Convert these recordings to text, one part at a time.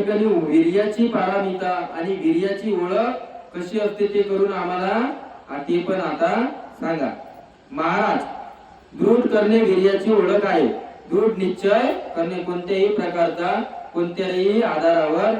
ठिकाणी वीर्याची पारामिता आणि वीर्याची ओळख कशी असते ते करून आम्हाला ते पण आता सांगा. महाराज दृढ करणे वीर्याची ओळख आहे. दृढ निश्चय करणे कोणत्याही प्रकारचा कोणत्याही आधारावर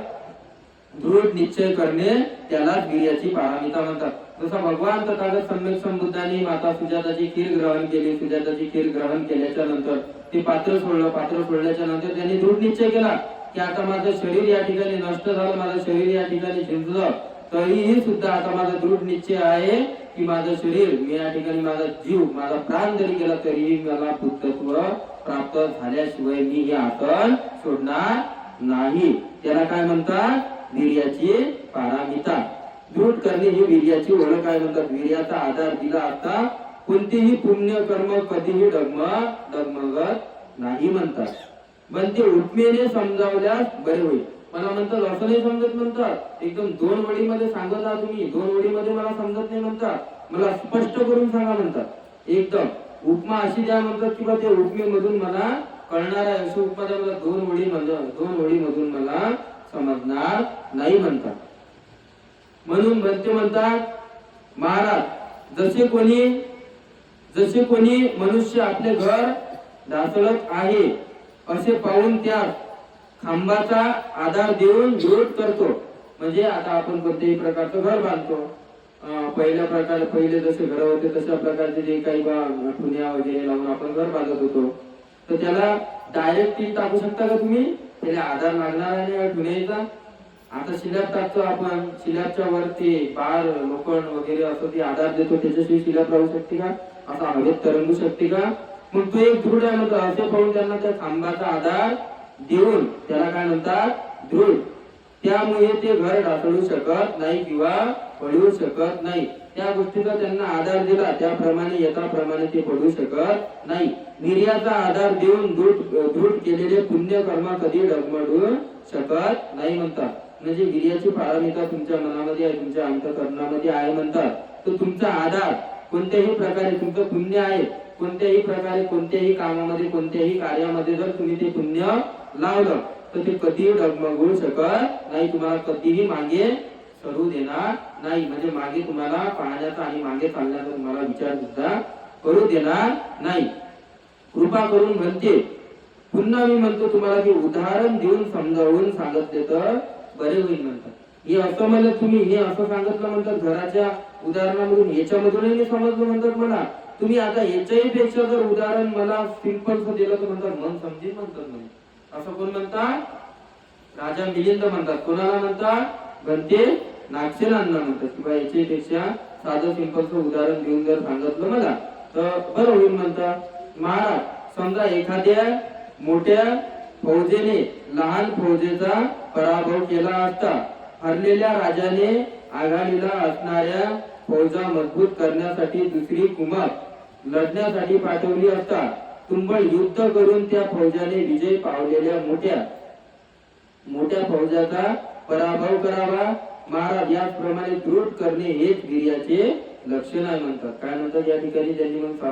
दृढ निश्चय करणे त्याला वीर्याची पारामिता म्हणतात. जसं भगवान तथागत सम्यक संबुद्धांनी माता सुजाताची खीर ग्रहण केली सुजाताची खीर ग्रहण केल्याच्यानंतर ते पात्र सोडलं पात्र सोडल्याच्या नंतर त्यांनी दृढ निश्चय केला. की आता माझं शरीर या ठिकाणी नष्ट झालं माझं शरीर या ठिकाणी शिजलं तरीही सुद्धा आता माझा दृढ निश्चय आहे की माझं शरीर मी या ठिकाणी माझा जीव माझा प्राण जरी गेला तरीही मला पुत्रत्व प्राप्त झाल्याशिवाय मी हे आसन सोडणार नाही. त्याला काय म्हणतात? वीर्याची पारामिता. दृढ करणे ही वीर्याची ओळख काय म्हणतात. वीर्याचा आधार दिला असता कोणतेही पुण्य कर्म कधीही डगमग डगमगत नाही म्हणतात. पण ते उपमेने समजावल्यास बरे होईल. मला म्हणतात असं नाही समजत म्हणतात. एकदम दोन वडीमध्ये सांगत आहात तुम्ही दोन वडीमध्ये मला समजत नाही म्हणतात. मला स्पष्ट करून सांगा म्हणतात. एकदम उपमा अशी द्या म्हणतात किंवा त्या उपमेमधून मला कळणार आहे. अशी उपमा द्या मला दोन वडी म्हणजे, दोन वडीमधून मला समजणार नाही म्हणतात. म्हणून म्हणते म्हणतात महाराज जसे कोणी जसे कोणी मनुष्य आपले घर ढासळत आहे असे पाहून त्या खांबाचा आधार देऊन विरोध करतो. म्हणजे आता आपण कोणत्याही प्रकारचं घर बांधतो. पहिल्या प्रकार पहिले जसे घर होते तशा प्रकारचे जे काही बा वगैरे लावून आपण घर बांधत होतो. तर त्याला डायरेक्ट टील टाकू शकता का तुम्ही? त्याला आधार लागणार आणि या आता शिलाप टाकतो आपण शिलापच्या वरती बार लोखंड वगैरे असं ते आधार देतो त्याच्याशी शिलाप राहू शकते का? असा हवेत तरंगू शकते का? मग तो एक दृढ आहे म्हणतो असे पाहून त्यांना त्या खांबाचा आधार देऊन त्याला काय म्हणतात? दृढ. त्यामुळे ते घर ढासळू शकत नाही किंवा पडू शकत नाही. त्या गोष्टीचा त्यांना आधार दिला. त्याप्रमाणे यथाप्रमाणे ते पडू शकत नाही. निर्याचा आधार देऊन दृढ दृढ केलेले पुण्य कर्म कधी डगमडू शकत नाही म्हणतात. म्हणजे वीर्याची पारमिता तुमच्या मनामध्ये आहे तुमच्या अंतकरणामध्ये आहे म्हणतात. तर तुमचा आधार कोणत्याही प्रकारे तुमचं पुण्य आहे कोणत्याही प्रकारे कोणत्याही कामामध्ये कोणत्याही कार्यामध्ये जर तुम्ही ते पुण्य लावलं तर ते कधीही डगमगू शकत नाही. तुम्हाला कधीही मागे सरू देणार नाही. म्हणजे मागे तुम्हाला पाहण्याचा आणि मागे चालण्याचा तुम्हाला विचार सुद्धा करू देणार नाही. कृपा करून म्हणते पुन्हा मी म्हणतो तुम्हाला की उदाहरण देऊन समजावून सांगितले तर बरे होईल म्हणतात. हे असं म्हणलं तुम्ही हे असं सांगितलं म्हणतात. घराच्या उदाहरणामधून याच्यामधूनही मी समजलं म्हणतात मला. तुम्ही आता याच्याही पेक्षा जर उदाहरण मला सिंपल दिलं तर म्हणतात मन समजेल म्हणतात म्हणे असं कोण म्हणतात? राजा मिलिंद म्हणतात. कोणाला म्हणतात? गणते नागसेनांना म्हणतात. किंवा याच्याही पेक्षा साधं सिंपलचं उदाहरण देऊन जर सांगितलं मला तर बरं होईल म्हणतात. महाराज समजा एखाद्या मोठ्या फौजेने लहान फौजेचा पराभव केला असता हरलेल्या राजाने आघाडीला असणाऱ्या फौजा मजबूत करण्यासाठी दुसरी कुमार लढण्यासाठी पाठवली असता तुंबळ युद्ध करून त्या फौजाने विजय पावलेल्या मोठ्या मोठ्या फौजाचा पराभव करावा. महाराज याचप्रमाणे दृढ करणे हेच वीर्याचे लक्षण आहे म्हणतात. काय म्हणतात? या ठिकाणी त्यांनी मग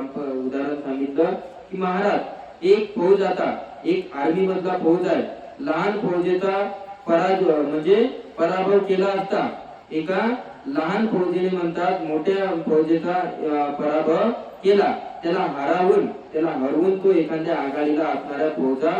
उदाहरण सांगितलं की महाराज एक फौज आता एक आर्मी मधला फौज आहे. लहान फौजेचा पराजय म्हणजे पराभव केला असता एका लहान फौजेने म्हणतात मोठ्या फौजेचा पराभव केला त्याला हरावून त्याला हरवून तो एखाद्या आघाडीला असणाऱ्या फौजा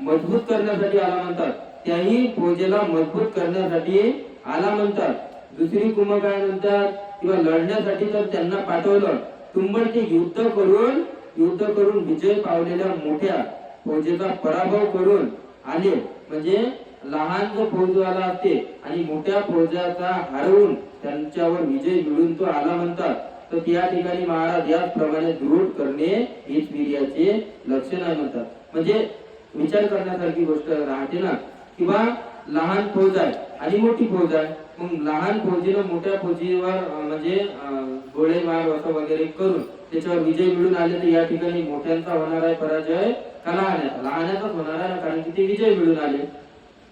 मजबूत करण्यासाठी आला म्हणतात. त्याही फौजेला मजबूत करण्यासाठी आला म्हणतात. दुसरी कुंभ काय म्हणतात? किंवा लढण्यासाठी तर त्यांना पाठवलं. तुंबडचे युद्ध करून युद्ध करून विजय पावलेल्या मोठ्या फौजेचा पराभव करून आले. म्हणजे लहान जो फौजवाला असते आणि मोठ्या फौजाचा हरवून त्यांच्यावर विजय मिळून तो आला म्हणतात. तर त्या ठिकाणी महाराज याचप्रमाणे दृढ करणे हेच वीर्याचे लक्षण आहे म्हणतात. म्हणजे विचार करण्यासारखी गोष्ट राहते ना किंवा लहान फौज आहे आणि मोठी फौज आहे मग लहान फौजीनं मोठ्या फौजीवर म्हणजे अं, गोळे मार असं वगैरे करून त्याच्यावर विजय मिळून आले तर या ठिकाणी मोठ्यांचा होणार आहे पराजय का लहान लहानाचाच होणार आहे ना कारण की ते विजय मिळून आले.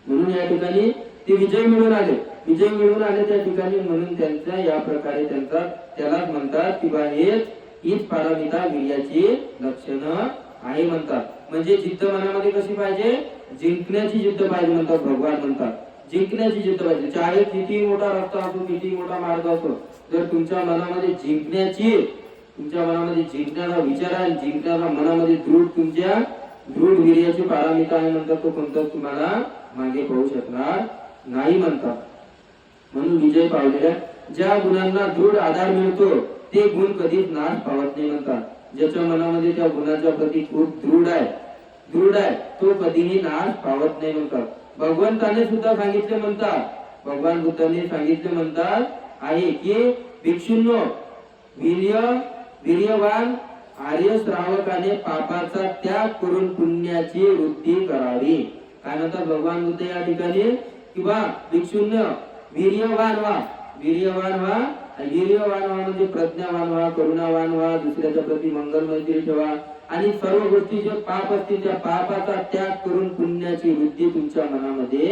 म्हणून या ठिकाणी ते विजय मिळून आले. विजय मिळून आले त्या ठिकाणी म्हणून त्यांचा या प्रकारे त्यांचा त्याला म्हणतात किंवा हेच हीच पारमिता वीर्याची लक्षणं आहे म्हणतात. म्हणजे जिद्द मनामध्ये कशी पाहिजे? जिंकण्याची जिद्द पाहिजे म्हणतात भगवान म्हणतात. जिंकण्याची जिद्द पाहिजे. चाहे किती मोठा रस्ता असो किती मोठा मार्ग असो जर तुमच्या मनामध्ये जिंकण्याची तुमच्या मनामध्ये जिंकण्याचा विचार आहे जिंकण्याचा मनामध्ये दृढ तुमच्या दृढ वीर्याची पारामिता आहे म्हणतात तो कोणता तुम्हाला मागे पाहू शकणार नाही म्हणतात. म्हणून विजय पावलेल्या ज्या गुणांना दृढ आधार मिळतो ते गुण कधीच नाश पावत नाही म्हणतात. ज्याच्या मनामध्ये त्या गुणाच्या प्रती खूप दृढ आहे. दृढ आहे तो कधीही नाश पावत नाही म्हणतात. भगवंताने सुद्धा सांगितले म्हणतात. भगवान बुद्धाने सांगितले म्हणतात आहे की भिक्षुंनो वीर्य वीर्यवान आर्य श्रावकाने पापाचा त्याग करून पुण्याची वृद्धी करावी. काय म्हणतात? भगवान बुद्ध या ठिकाणी किंवा भिक्षुन्य वीर्यवान व्हा. वीर्यवान व्हा वीर्यवान व्हा म्हणजे प्रज्ञावान व्हा करुणावान व्हा दुसऱ्याच्या प्रती मंगलमंदिर ठेवा आणि सर्व गोष्टी जे पाप असतील त्या पापाचा त्याग करून पुण्याची वृद्धी तुमच्या मनामध्ये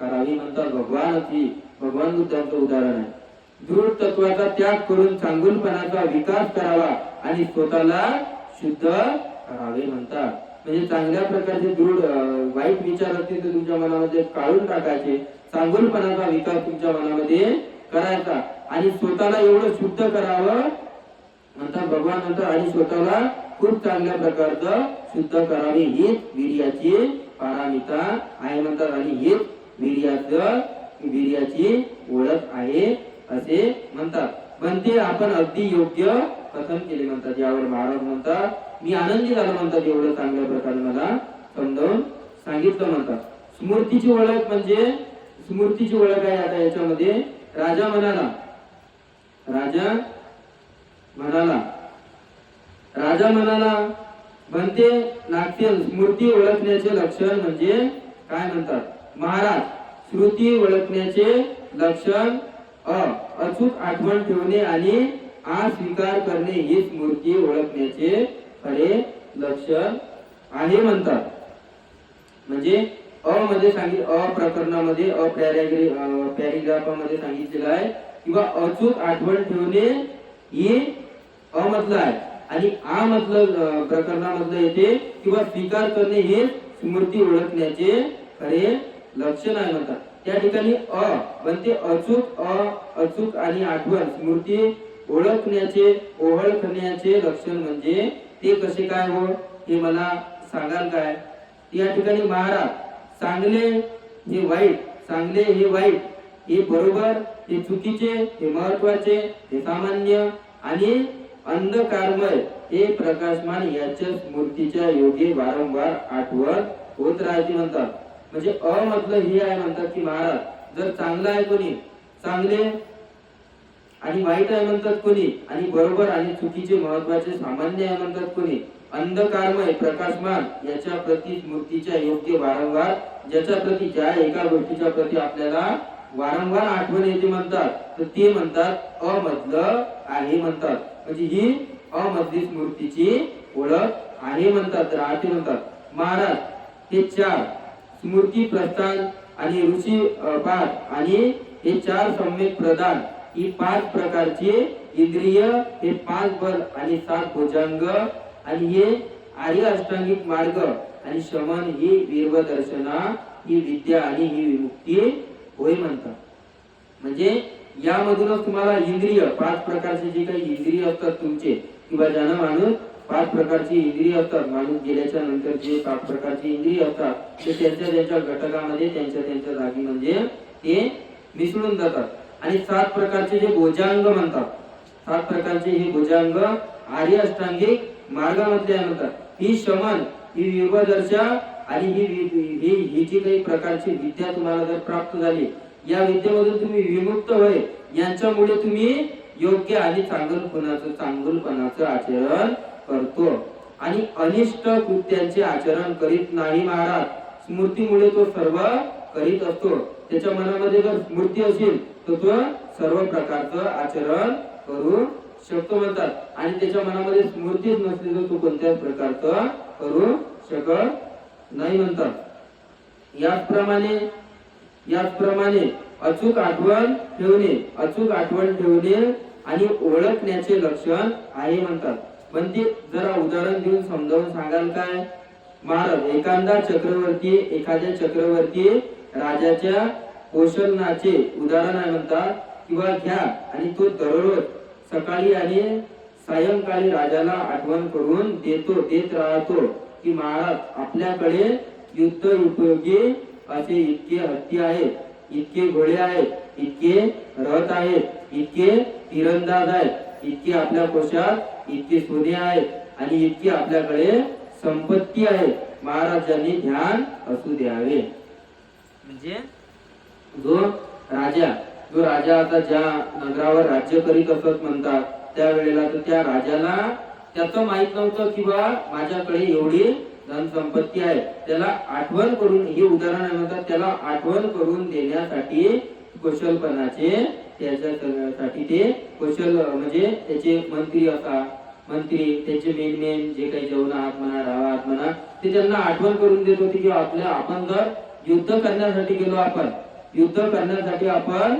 करावी म्हणतात भगवान भगवानाची. भगवान बुद्धांचं उदाहरण आहे. दृढ तत्वाचा त्याग करून चांगुलपणाचा विकास करावा आणि स्वतःला शुद्ध करावे म्हणतात. म्हणजे चांगल्या प्रकारचे दृढ वाईट विचार असतील ते तुमच्या मनामध्ये काढून टाकायचे. चांगुलपणाचा विकास तुमच्या मनामध्ये करायचा. आणि स्वतःला एवढं शुद्ध करावं. म्हणतात भगवान म्हणतात आणि स्वतःला खूप चांगल्या प्रकारचं शुद्ध करावे. हेच वीर्याची पारामिता आहे म्हणतात. आणि हेच वीर्याचं वीर्याची ओळख आहे असे म्हणतात. पण ते आपण अगदी योग्य कथन केले म्हणतात. यावर महाराज म्हणतात मी आनंदी झालो म्हणतात. एवढं चांगल्या प्रकारे मला समजावून सांगितलं म्हणतात. स्मृतीची ओळख म्हणजे स्मृतीची ओळख आहे आता याच्यामध्ये. राजा म्हणाला. राजा म्हणाला. राजा म्हणाला म्हणते नाट्य स्मृती ओळखण्याचे लक्षण म्हणजे काय म्हणतात? महाराज श्रुती ओळखण्याचे लक्षण अ अचूक आठवण ठेवणे आणि आ स्वीकार करणे ही स्मृती ओळखण्याचे खरे लक्षण आहे म्हणतात. म्हणजे अ मध्ये सांगित अ प्रकरणामध्ये अ पॅरेग्राफमध्ये सांगितलेलं आहे किंवा अचूक आठवण ठेवणे हे अ मधलं आहे. आणि आ मधलं प्रकरणामधलं येते किंवा स्वीकार करणे हे स्मृती ओळखण्याचे खरे लक्षण आहे म्हणतात. त्या ठिकाणी अ म्हणते अचूक अ अचूक आणि आठवण स्मृती ओळखण्याचे ओळखण्याचे लक्षण म्हणजे ते कसे काय हो हे मला सांगाल काय? या ठिकाणी महाराज चांगले हे वाईट चांगले हे वाईट हे बरोबर हे चुकीचे हे महत्त्वाचे हे सामान्य आणि अंधकारमय हे प्रकाशमान याच्या मूर्तीच्या योगे वारंवार आठवण होत राहते म्हणतात. म्हणजे अ म्हटलं हे आहे म्हणतात की महाराज जर चांगलं आहे कोणी चांगले आणि वाईट आहे म्हणतात कोणी आणि बरोबर आणि चुकीचे महत्त्वाचे सामान्य आहे म्हणतात कोणी अंधकारमय प्रकाशमान याच्या प्रती मूर्तीच्या योग्य वारंवार ज्याच्या प्रती ज्या एका गोष्टीच्या प्रती आपल्याला वारंवार आठवण येते म्हणतात तर ते म्हणतात अमधलं आहे म्हणतात. म्हणजे ही अमधली मूर्तीची ओळख आहे म्हणतात तर राहते म्हणतात. महाराज हे चार स्मृती प्रस्थान आणि ऋषी पाठ आणि हे चार सम्यक प्रदान ही पाच प्रकारचे इंद्रिय हे पाच बल आणि सात भुजांग आणि हे आर्य अष्टांगिक मार्ग आणि शमन ही वीरवदर्शना ही विद्या आणि ही विमुक्ती होय म्हणतात. म्हणजे यामधूनच तुम्हाला इंद्रिय पाच प्रकारचे जे काही इंद्रिय असतात तुमचे किंवा ज्यानं माणूस पाच प्रकारची इंद्रिय असतात माणूस गेल्याच्यानंतर जे पाच प्रकारची इंद्रिय असतात ते त्यांच्या त्यांच्या घटकामध्ये त्यांच्या त्यांच्या जागी म्हणजे ते मिसळून जातात. आणि सात प्रकारचे जे भोजांग म्हणतात सात प्रकारचे हे भोजांग आर्य अष्टांगिक मार्गामध्ये आणतात ही शमन ही विभदर्शा आणि ही ही ही जी काही प्रकारची विद्या तुम्हाला जर प्राप्त झाली या विद्येमधून तुम्ही विमुक्त होय यांच्यामुळे तुम्ही योग्य आणि चांगलपणाचं चांगलपणाचं आचरण करतो. आणि अनिष्ट कृत्यांचे आचरण करीत नाही महाराज. स्मृतीमुळे तो सर्व करीत असतो. त्याच्या मनामध्ये जर स्मृती असेल तर तो सर्व प्रकारचं आचरण करू शकतो म्हणतात. आणि त्याच्या मनामध्ये स्मृतीच नसली तर तो कोणत्याच प्रकारचं करू शकत नाही म्हणतात. याचप्रमाणे याचप्रमाणे अचूक आठवण ठेवणे अचूक आठवण ठेवणे आणि ओळखण्याचे लक्षण आहे म्हणतात. म्हणजे जरा उदाहरण देऊन समजावून सांगाल काय? महाराज एखादा चक्रवर्ती एखाद्या चक्रवर्ती राजाच्या पोषणाचे उदाहरण आहे म्हणतात. किंवा घ्या आणि तो दररोज सकाळी आणि सायंकाळी राजाला आठवण करून देतो देत राहतो की महाराज आपल्याकडे युद्ध उपयोगी असे इतके हत्ती आहेत इतके घोडे आहेत इतके रथ आहेत इतके तिरंदाज आहेत इतके आपल्या कोशात इतके सोने आहेत आणि इतकी आपल्याकडे संपत्ती आहे. महाराजांनी ध्यान असू द्यावे. म्हणजे? जो राजा तो राजा आता ज्या नगरावर राज्य करीत असत म्हणतात त्यावेळेला तर त्या राजाला त्याचं माहीत नव्हतं की बा माझ्याकडे एवढी धनसंपत्ती आहे. त्याला आठवण करून हे उदाहरण आहे म्हणतात त्याला आठवण करून देण्यासाठी कौशलपणाचे त्याच्यासाठी ते कौशल म्हणजे त्याचे मंत्री असा मंत्री त्याचे मेन मेन जे काही जेवण आहात म्हणा राहा आहात म्हणा ते त्यांना आठवण करून देत होते की आपल्या आपण जर युद्ध करण्यासाठी गेलो आपण युद्ध करण्यासाठी आपण